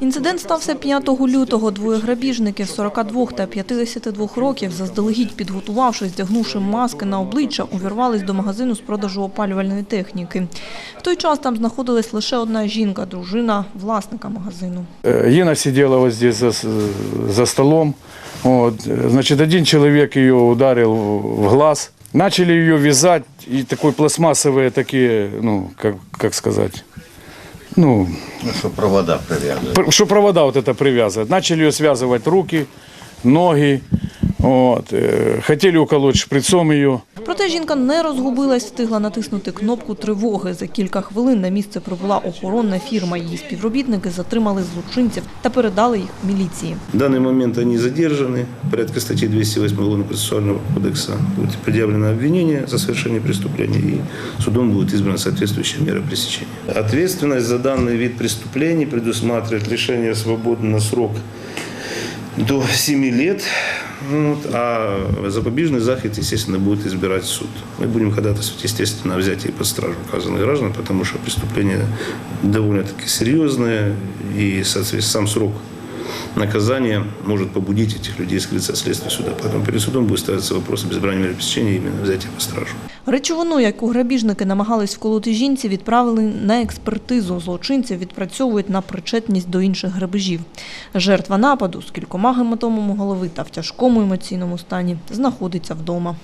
Інцидент стався 5 лютого. Двоє грабіжників 42 та 52 років, заздалегідь підготувавшись, вдягнувши маски на обличчя, увірвались до магазину з продажу опалювальної техніки. В той час там знаходилась лише одна жінка, дружина власника магазину. Э, Ина сидела вот здесь за, с- за столом. Вот. э, Значит, один человек ее ударил в глаз. Начали ее вязать, и такой пластмассовые такие, ну, как, как сказать, ну, Ну, що провода прив'язують. пр- что провода вот это привязывать. Начали ее связывать руки, ноги. Вот. э, Хотели уколоть шприцом ее. Проте жінка не розгубилась, встигла натиснути кнопку тривоги. За кілька хвилин на місце прибула охоронна фірма. Її співробітники затримали злочинців та передали їх міліції. В данный момент они задержаны. Порядка статьи 208 Уголовно-процессуального кодекса будет предъявлено обвинение за совершение преступления и судом будет избрана соответствующая мера пресечения. Ответственность за данный вид преступлений предусматривает лишение свободы на срок до 7 лет, вот, а запобежный заход, естественно, будет избирать суд. Мы будем ходатайствовать, естественно, о взятии под стражу указанных граждан, потому что преступление довольно-таки серьезное, и, соответственно, сам срок наказания может побудить этих людей скрыться от следствия суда. Поэтому перед судом будет ставиться вопрос об избрании меры пресечения именно взятия под стражу. Речовину, яку грабіжники намагались вколоти жінці, відправили на експертизу. Злочинців відпрацьовують на причетність до інших грабежів. Жертва нападу з кількома гематомами голови та в тяжкому емоційному стані знаходиться вдома.